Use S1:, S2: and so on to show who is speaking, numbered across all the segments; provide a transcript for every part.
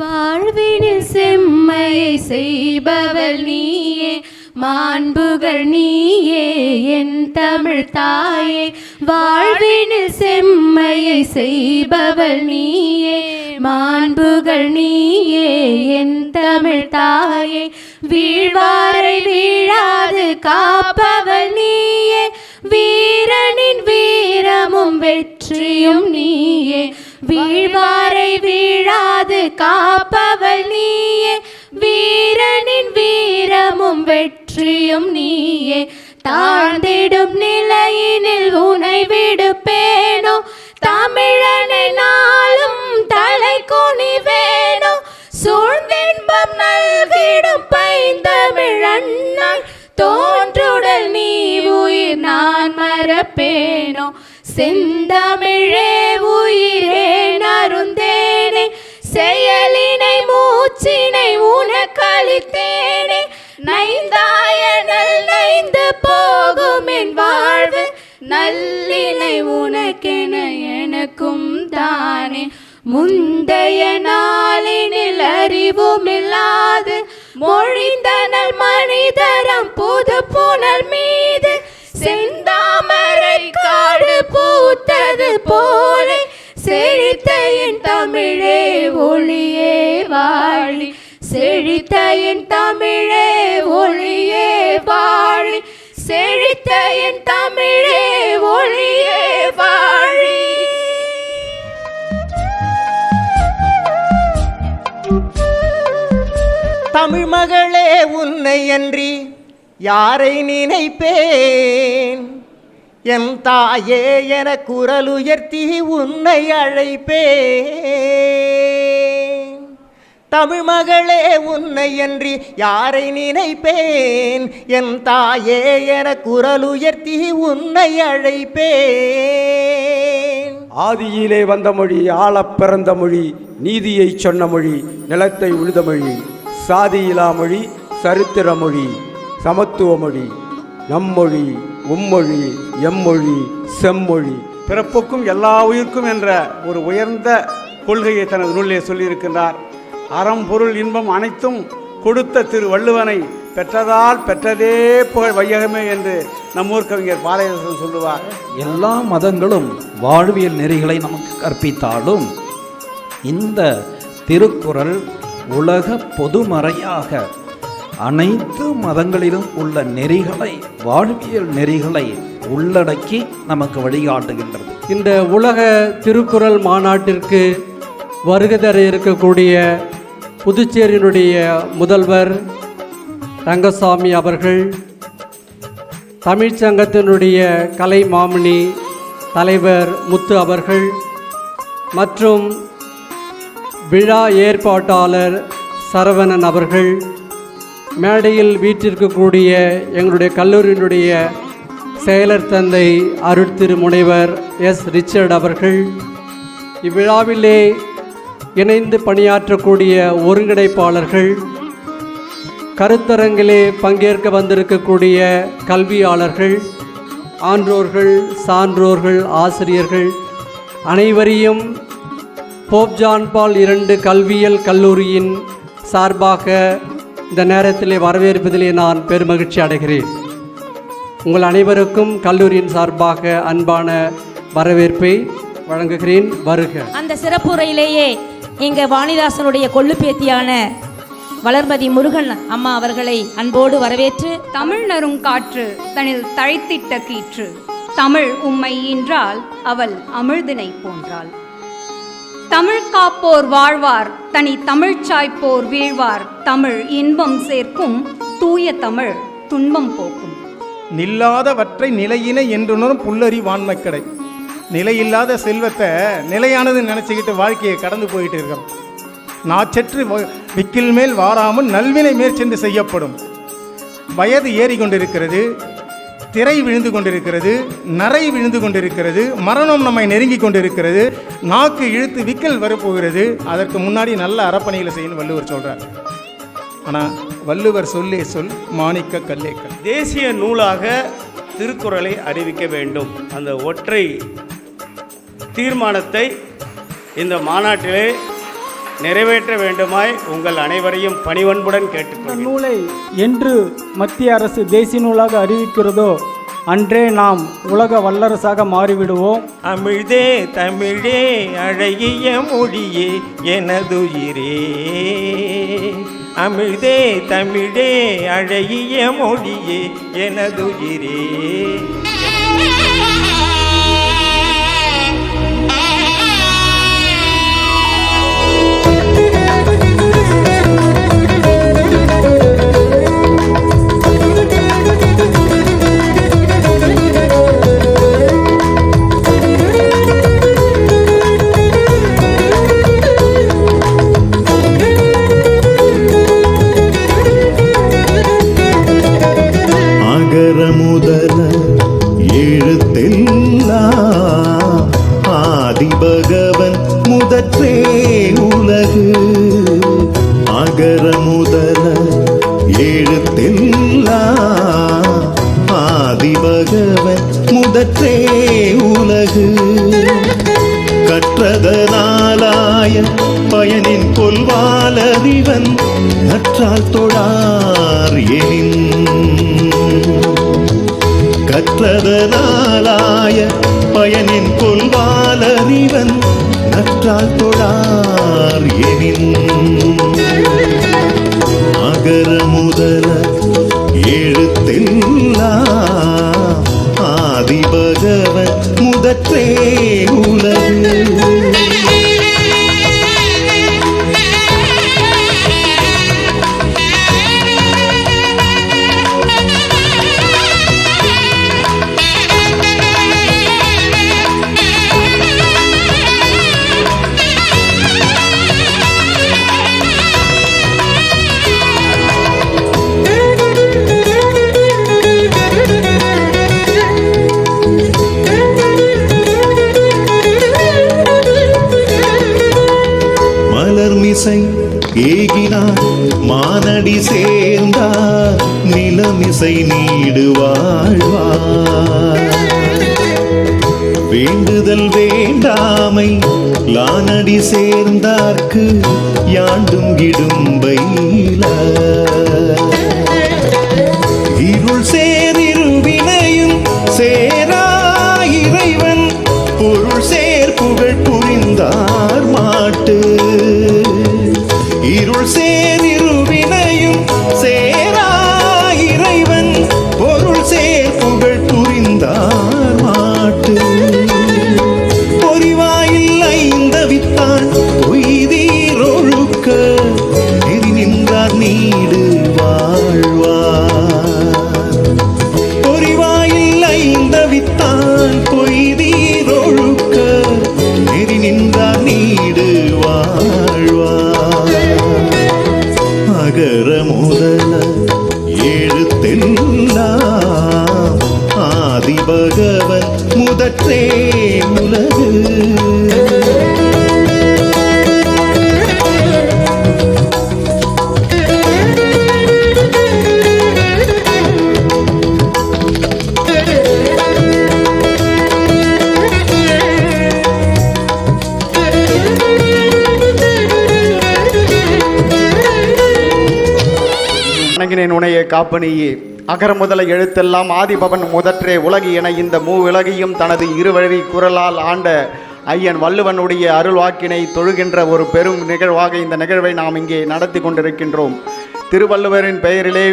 S1: வாழ்வினில் செம்மையை செய்பவள் நீயே மாண்புகள் நீயே என் தமிழ் தாயே வாழ்வின் செம்மையை செய்பவள் நீயே மாண்புகள் நீயே என் தமிழ் தாயே வீழ்வாரை வீழாது காப்பவள் நீயே வீரனின் வீரமும் வெற்றியும் நீயே வீழ்வாரை வீழாது காப்பவள் நீயே வீரனின் வீர பலமும் வெற்றியும் நீயே தாழ்ந்திடும் நிலையினில் உனை விடுப்பேனோ தமிழனை நாளும் தலை வேணோ சூழ்ந்தின்பம் நல்கிடும் பைந்தமிழன்னால் தோன்றுடல் நீ உயிர் நான் மறப்பேனோ செந்தமிழே உயிரே நருந்தேனே செயலினை மூச்சினை உனக்களித்தேன் நைந்தாயனல் நைந்து போகும் என் வாழ்வு நல்லினை உனக்கென எனக்கும் தானே முந்தைய நாளினில் அறிவும் இல்லாது மொழிந்தனல் மனிதரம் புது புனல் மீது செந்தாமரை காடு பூத்தது போல செழித்த என் தமிழே ஒளியே வாழி செழித்த என் தமிழே ஒளியே வாழி செழித்த என் தமிழே ஒளியே வாழி
S2: தமிழ் மகளே உன்னை அன்றி யாரை நினைப்பேன் என் தாயே என குரல் உயர்த்தி உன்னை அழைப்பேன் தமிழ் மகளே உன்னை என்று யாரை நினைப்பேன் என் தாயே என குரல் உயர்த்தி உன்னை அழைப்பேன்
S3: ஆதியிலே வந்த மொழி ஆழ பிறந்த மொழி நீதியை சொன்ன மொழி நிலத்தை உழுத மொழி சாதியிலா மொழி சரித்திர மொழி சமத்துவ மொழி நம்மொழி உம்மொழி எம்மொழி செம்மொழி
S4: பிறப்புக்கும் எல்லா உயிர்க்கும் என்ற ஒரு உயர்ந்த கொள்கையை தனது நூலிலே சொல்லியிருக்கின்றார் அறம் பொருள் இன்பம் அனைத்தும் கொடுத்த திரு வள்ளுவனை பெற்றதால் பெற்றதே புகழ் வையகமே என்று நம்மூர் கவிஞர் பாலயரசன் சொல்லுவார்
S5: எல்லா மதங்களும் வாழ்வியல் நெறிகளை நமக்கு கற்பித்தாலும் இந்த திருக்குறள் உலக பொதுமறையாக அனைத்து மதங்களிலும் உள்ள நெறிகளை வாழ்வியல் நெறிகளை உள்ளடக்கி நமக்கு வழிகாட்டுகின்றது
S6: இந்த உலக திருக்குறள் மாநாட்டிற்கு வருகை தர இருக்கக்கூடிய புதுச்சேரியினுடைய முதல்வர் ரங்கசாமி அவர்கள் தமிழ்ச்சங்கத்தினுடைய கலை மாமணி தலைவர் முத்து அவர்கள் மற்றும் விழா ஏற்பாட்டாளர் சரவணன் அவர்கள் மேடையில் வீற்றிருக்கக்கூடிய எங்களுடைய கல்லூரியினுடைய செயலர் தந்தை அருட்திரு முனைவர் எஸ் ரிச்சர்ட் அவர்கள் இவ்விழாவிலே இணைந்து பணியாற்றக்கூடிய ஒருங்கிணைப்பாளர்கள் கருத்தரங்கிலே பங்கேற்க வந்திருக்கக்கூடிய கல்வியாளர்கள் ஆன்றோர்கள் சான்றோர்கள் ஆசிரியர்கள் அனைவரையும் போப் ஜான்பால் இரண்டு கல்வியல் கல்லூரியின் சார்பாக இந்த நேரத்திலே வரவேற்பதிலே நான் பெருமகிழ்ச்சி அடைகிறேன் உங்கள் அனைவருக்கும் கல்லூரியின் சார்பாக அன்பான வரவேற்பை வழங்குகிறேன் வருக
S7: அந்த சிறப்புரையிலேயே எங்கள் வாணிதாசனுடைய கொள்ளு பேத்தியான வளர்மதி முருகன் அம்மா அவர்களை அன்போடு வரவேற்று
S8: தமிழ் காற்று தனில் தழைத்திட்ட கீற்று தமிழ் உம்மை என்றால் அவள் அமிழ்தினை போன்றாள் தமிழ் காப்போர் வாழ்வார் தனி தமிழ் சாய்ப்போர் வீழ்வார் தமிழ் இன்பம் சேர்க்கும் தூய தமிழ் துன்பம் போக்கும்
S9: நில்லாதவற்றை நிலையின என்றுணரும் புல்லறி கடை நிலையில்லாத செல்வத்தை நிலையானதுன்னு நினச்சிக்கிட்டு வாழ்க்கையை கடந்து போயிட்டு இருக்கிறோம் நாச்சற்று விக்கில் மேல் வாராமல் நல்வினை மேற்சென்று செய்யப்படும் வயது ஏறி கொண்டிருக்கிறது திரை விழுந்து கொண்டிருக்கிறது நரை விழுந்து கொண்டிருக்கிறது மரணம் நம்மை நெருங்கி கொண்டிருக்கிறது நாக்கு இழுத்து விக்கல் வரப்போகிறது அதற்கு முன்னாடி நல்ல அரப்பணையில் செய்யணும் வள்ளுவர் சொல்கிறார் ஆனால் வள்ளுவர் சொல்லே சொல் மாணிக்க கல்லேக்கல்
S10: தேசிய நூலாக திருக்குறளை அறிவிக்க வேண்டும் அந்த ஒற்றை தீர்மானத்தை இந்த மாநாட்டிலே நிறைவேற்ற வேண்டுமாய் உங்கள் அனைவரையும் பணிவன்புடன் கேட்டு
S11: நூலை என்று மத்திய அரசு தேசிய நூலாக அறிவிக்கிறதோ அன்றே நாம் உலக வல்லரசாக மாறிவிடுவோம்
S12: அமிழ்தே தமிழே அழகிய மொழியே எனதுயிரே அமிழ்தே தமிழே அழகிய மொழியே எனதுயிரே புரதனாலாய பயனின் கொள்வாலறிவன் நற்றால் தொடார் எனின் அகர முதல எழுத்தெல்லாம் ஆதிபகவன் முதற்றே உலகு
S4: ஆசை நீடு வாழ்வார் வேண்டுதல் வேண்டாமை லானடி சேர்ந்தார்க்கு யாண்டும் இடும்பையில இருள் சே காப்பனியே அகர முதல எழுத்தெல்லாம் ஆதிபவன் முதற்றே உலகி என இந்த மூ உலகியும் தனது இருவழி குரலால் ஆண்ட ஐயன் வள்ளுவனுடைய அருள்வாக்கினை தொழுகின்ற ஒரு பெரும் நிகழ்வாக இந்த நிகழ்வை நாம் இங்கே நடத்தி கொண்டிருக்கின்றோம் திருவள்ளுவரின் பெயரிலே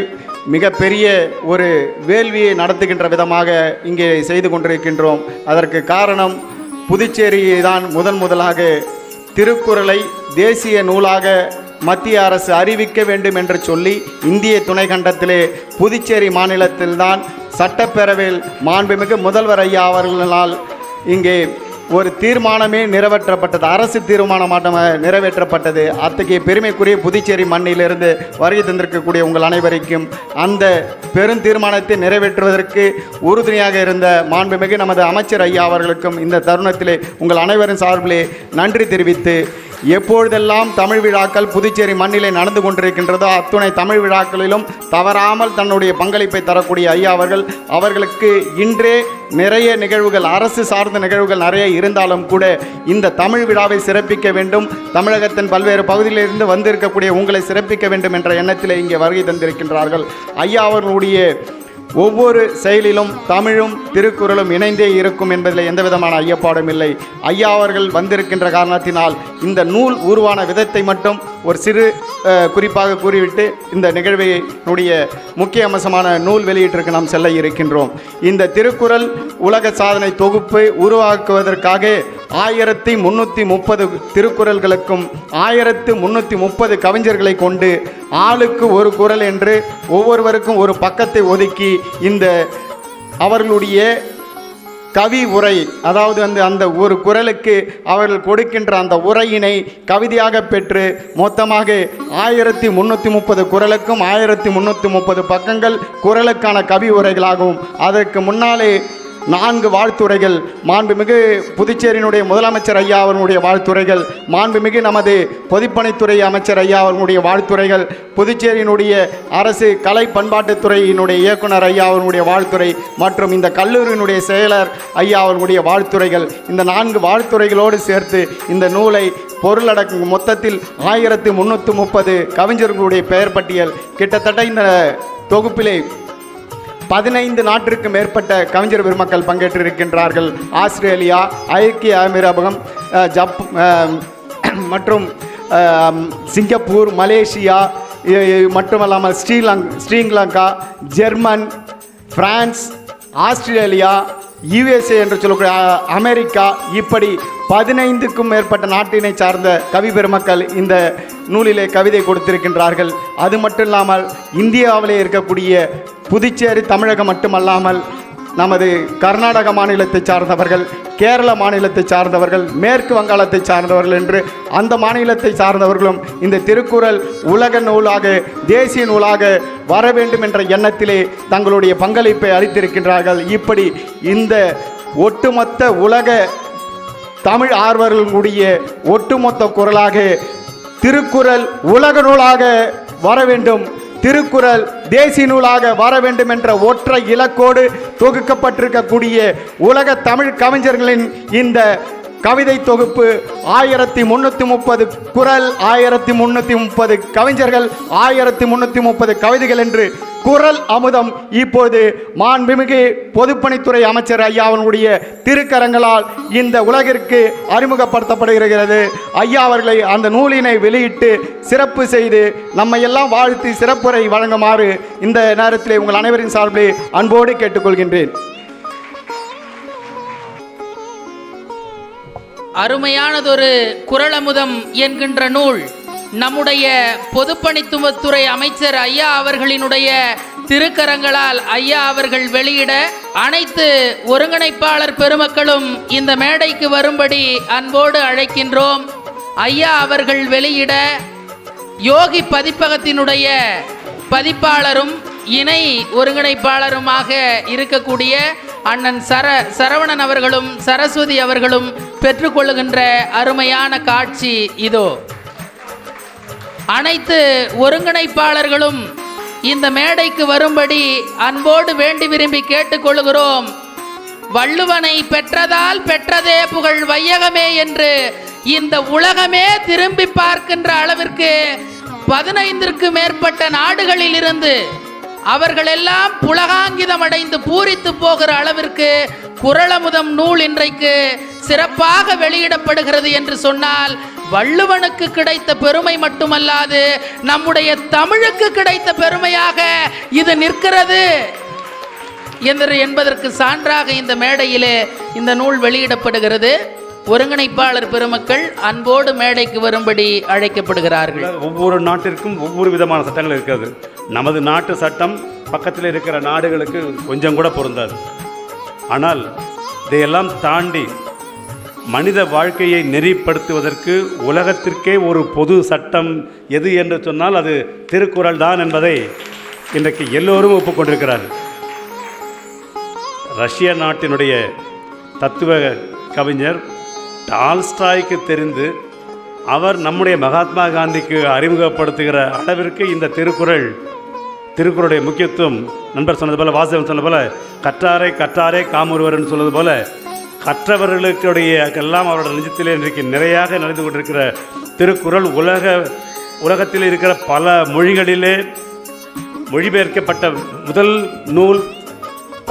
S4: மிகப்பெரிய ஒரு வேள்வியை நடத்துகின்ற விதமாக இங்கே செய்து கொண்டிருக்கின்றோம் அதற்கு காரணம் புதுச்சேரியை தான் முதன் முதலாக திருக்குறளை தேசிய நூலாக மத்திய அரசு அறிவிக்க வேண்டும் என்று சொல்லி இந்திய துணைக்கண்டத்திலே புதுச்சேரி மாநிலத்தில்தான் சட்டப்பேரவையில் மாண்புமிகு முதல்வர் ஐயா அவர்களால் இங்கே ஒரு தீர்மானமே நிறைவேற்றப்பட்டது அரசு தீர்மானமாக நிறைவேற்றப்பட்டது அத்தகைய பெருமைக்குரிய புதுச்சேரி மண்ணிலிருந்து வருகை தந்திருக்கக்கூடிய உங்கள் அனைவரைக்கும் அந்த பெரும் தீர்மானத்தை நிறைவேற்றுவதற்கு உறுதுணையாக இருந்த மாண்புமிகு நமது அமைச்சர் ஐயா அவர்களுக்கும் இந்த தருணத்திலே உங்கள் அனைவரின் சார்பிலே நன்றி தெரிவித்து எப்பொழுதெல்லாம் தமிழ் விழாக்கள் புதுச்சேரி மண்ணிலே நடந்து கொண்டிருக்கின்றதோ அத்துணை தமிழ் விழாக்களிலும் தவறாமல் தன்னுடைய பங்களிப்பை தரக்கூடிய ஐயா அவர்கள் அவர்களுக்கு இன்றே நிறைய நிகழ்வுகள் அரசு சார்ந்த நிகழ்வுகள் நிறைய இருந்தாலும் கூட இந்த தமிழ் விழாவை சிறப்பிக்க வேண்டும் தமிழகத்தின் பல்வேறு பகுதியிலிருந்து வந்திருக்கக்கூடிய உங்களை சிறப்பிக்க வேண்டும் என்ற எண்ணத்தில் இங்கே வருகை தந்திருக்கின்றார்கள் ஐயா அவர்களுடைய ஒவ்வொரு செயலிலும் தமிழும் திருக்குறளும் இணைந்தே இருக்கும் என்பதில் எந்தவிதமான ஐயப்பாடும் இல்லை ஐயா அவர்கள் வந்திருக்கின்ற காரணத்தினால் இந்த நூல் உருவான விதத்தை மட்டும் ஒரு சிறு குறிப்பாக கூறிவிட்டு இந்த நிகழ்வையினுடைய முக்கிய அம்சமான நூல் வெளியீட்டிற்கு நாம் செல்ல இருக்கின்றோம் இந்த திருக்குறள் உலக சாதனை தொகுப்பு உருவாக்குவதற்காக ஆயிரத்தி முந்நூற்றி முப்பது திருக்குறள்களுக்கும் ஆயிரத்து முந்நூற்றி முப்பது கவிஞர்களை கொண்டு ஆளுக்கு ஒரு குரல் என்று ஒவ்வொருவருக்கும் ஒரு பக்கத்தை ஒதுக்கி இந்த அவர்களுடைய கவி உரை அதாவது அந்த அந்த ஒரு குரலுக்கு அவர்கள் கொடுக்கின்ற அந்த உரையினை கவிதையாக பெற்று மொத்தமாக ஆயிரத்தி முந்நூற்றி முப்பது குரலுக்கும் ஆயிரத்தி முந்நூற்றி முப்பது பக்கங்கள் குரலுக்கான கவி உரைகளாகவும் அதற்கு முன்னாலே நான்கு வாழ்த்துறைகள் மாண்புமிகு புதுச்சேரியினுடைய முதலமைச்சர் ஐயா அவர்களுடைய வாழ்த்துறைகள் மாண்புமிகு நமது பொதுப்பணித்துறை அமைச்சர் ஐயா அவர்களுடைய வாழ்த்துரைகள் புதுச்சேரியினுடைய அரசு கலை பண்பாட்டுத்துறையினுடைய இயக்குனர் ஐயா அவர்களுடைய வாழ்த்துறை மற்றும் இந்த கல்லூரியினுடைய செயலர் ஐயா அவர்களுடைய வாழ்த்துரைகள் இந்த நான்கு வாழ்த்துறைகளோடு சேர்த்து இந்த நூலை பொருளடக்கம் மொத்தத்தில் ஆயிரத்து முந்நூற்று முப்பது கவிஞர்களுடைய பெயர் பட்டியல் கிட்டத்தட்ட இந்த தொகுப்பிலே பதினைந்து நாட்டிற்கும் மேற்பட்ட கவிஞர் பெருமக்கள் பங்கேற்றிருக்கின்றார்கள் ஆஸ்திரேலியா ஐக்கிய அமீரகம் ஜப் மற்றும் சிங்கப்பூர் மலேசியா மட்டுமல்லாமல் ஸ்ரீலங் Sri Lanka German France Australia USA என்று சொல்லக்கூடிய அமெரிக்கா இப்படி பதினைந்துக்கும் மேற்பட்ட நாட்டினை சார்ந்த கவி பெருமக்கள் இந்த நூலிலே கவிதை கொடுத்திருக்கின்றார்கள் அது மட்டும் இல்லாமல் இந்தியாவிலே இருக்கக்கூடிய புதுச்சேரி தமிழகம் மட்டுமல்லாமல் நமது கர்நாடக மாநிலத்தை சார்ந்தவர்கள் கேரள மாநிலத்தை சார்ந்தவர்கள் மேற்கு வங்காளத்தை சார்ந்தவர்கள் என்று அந்த மாநிலத்தை சார்ந்தவர்களும் இந்த திருக்குறள் உலக நூலாக தேசிய நூலாக வர வேண்டும் என்ற எண்ணத்திலே தங்களுடைய பங்களிப்பை அளித்திருக்கின்றார்கள் இப்படி இந்த ஒட்டுமொத்த உலக தமிழ் ஆர்வர்களுடைய ஒட்டுமொத்த குரலாக திருக்குறள் உலக நூலாக வர வேண்டும் திருக்குறள் தேசிய நூலாக வர வேண்டும் என்ற ஒற்றை இலக்கோடு தொகுக்கப்பட்டிருக்கக்கூடிய உலக தமிழ் கவிஞர்களின் இந்த கவிதை தொகுப்பு ஆயிரத்தி முன்னூற்றி முப்பது குரல் ஆயிரத்தி முன்னூற்றி முப்பது கவிஞர்கள் ஆயிரத்தி முன்னூற்றி முப்பது கவிதைகள் என்று குரல் அமுதம் இப்போது மாண்புமிகு பொதுப்பணித்துறை அமைச்சர் ஐயாவனுடைய திருக்கரங்களால் இந்த உலகிற்கு அறிமுகப்படுத்தப்படுகிறது ஐயா அவர்களை அந்த நூலினை வெளியிட்டு சிறப்பு செய்து நம்மை எல்லாம் வாழ்த்து சிறப்புரை வழங்குமாறு இந்த நேரத்தில் உங்கள் அனைவரின் சார்பில் அன்போடு கேட்டுக்கொள்கின்றேன்
S13: அருமையானதொரு குரளமுதம் என்கின்ற நூல் நம்முடைய பொதுப்பணித்துவத்துறை அமைச்சர் ஐயா அவர்களினுடைய திருக்கரங்களால் ஐயா அவர்கள் வெளியிட அனைத்து ஒருங்கிணைப்பாளர் பெருமக்களும் இந்த மேடைக்கு வரும்படி அன்போடு அழைக்கின்றோம் ஐயா அவர்கள் வெளியிட யோகி பதிப்பகத்தினுடைய பதிப்பாளரும் இணை ஒருங்கிணைப்பாளருமாக இருக்கக்கூடிய அண்ணன் சர சரவணன் அவர்களும் சரஸ்வதி அவர்களும் பெற்றுக்கொள்ளுகின்ற அருமையான காட்சி இதோ அனைத்து ஒருங்கிணைப்பாளர்களும் இந்த மேடைக்கு வரும்படி அன்போடு வேண்டி விரும்பி கேட்டுக்கொள்கிறோம் வள்ளுவனை பெற்றதால் பெற்றதே புகழ் வையகமே என்று இந்த உலகமே திரும்பி பார்க்கின்ற அளவிற்கு பதினைந்திற்கு மேற்பட்ட நாடுகளில் இருந்து அவர்களெல்லாம் புலகாங்கிதம் அடைந்து பூரித்து போகிற அளவிற்கு குரளமுதம் நூல் இன்றைக்கு சிறப்பாக வெளியிடப்படுகிறது என்று சொன்னால் வள்ளுவனுக்கு கிடைத்த பெருமை மட்டுமல்லாது நம்முடைய தமிழுக்கு கிடைத்த பெருமையாக இது நிற்கிறது என்று என்பதற்கு சான்றாக இந்த மேடையிலே இந்த நூல் வெளியிடப்படுகிறது ஒருங்கிணைப்பாளர் பெருமக்கள் அன்போடு மேடைக்கு வரும்படி அழைக்கப்படுகிறார்கள்
S14: ஒவ்வொரு நாட்டிற்கும் ஒவ்வொரு விதமான சட்டங்கள் இருக்கிறது நமது நாட்டு சட்டம் பக்கத்தில் இருக்கிற நாடுகளுக்கு கொஞ்சம் கூட பொருந்தாது ஆனால் இதையெல்லாம் தாண்டி மனித வாழ்க்கையை நெறிப்படுத்துவதற்கு உலகத்திற்கே ஒரு பொது சட்டம் எது என்று சொன்னால் அது திருக்குறள் தான் என்பதை இன்றைக்கு எல்லோரும் ஒப்புக்கொண்டிருக்கிறார்கள் ரஷ்ய நாட்டினுடைய தத்துவ கவிஞர் டால்ஸ்டாய்க்கு தெரிந்து அவர் நம்முடைய மகாத்மா காந்திக்கு அறிமுகப்படுத்துகிற அளவிற்கு இந்த திருக்குறள் திருக்குறளுடைய முக்கியத்துவம் நண்பர் சொன்னது போல் வாசகம் சொன்னது போல் கற்றாரை கற்றாரே காமுருவர்னு சொன்னது போல் கற்றவர்களுடைய எல்லாம் அவரோட நிஜத்திலே இன்றைக்கு நிறையாக நடந்து கொண்டிருக்கிற திருக்குறள் உலக உலகத்தில் இருக்கிற பல மொழிகளிலே மொழிபெயர்க்கப்பட்ட முதல் நூல்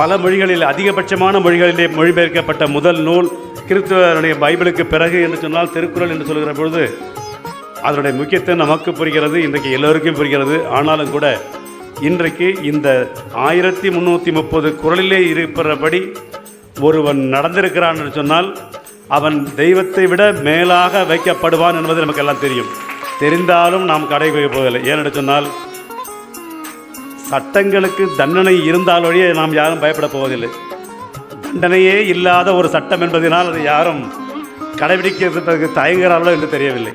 S14: பல மொழிகளில் அதிகபட்சமான மொழிகளிலே மொழிபெயர்க்கப்பட்ட முதல் நூல் கிறிஸ்துவனுடைய பைபிளுக்கு பிறகு என்று சொன்னால் திருக்குறள் என்று சொல்கிற பொழுது அதனுடைய முக்கியத்துவம் நமக்கு புரிகிறது இன்றைக்கு எல்லோருக்கும் புரிகிறது ஆனாலும் கூட இன்றைக்கு இந்த ஆயிரத்தி முந்நூற்றி முப்பது குரலிலே இருக்கிறபடி ஒருவன் நடந்திருக்கிறான் என்று சொன்னால் அவன் தெய்வத்தை விட மேலாக வைக்கப்படுவான் என்பது நமக்கு எல்லாம் தெரியும் தெரிந்தாலும் நாம் கடைபிடிக்க போவதில்லை என்று சொன்னால் சட்டங்களுக்கு தண்டனை இருந்தாலொழிய நாம் யாரும் பயப்பட போவதில்லை தண்டனையே இல்லாத ஒரு சட்டம் என்பதனால் அதை யாரும் கடைபிடிக்கிறதுக்கு தயங்குகிறார்களோ என்று தெரியவில்லை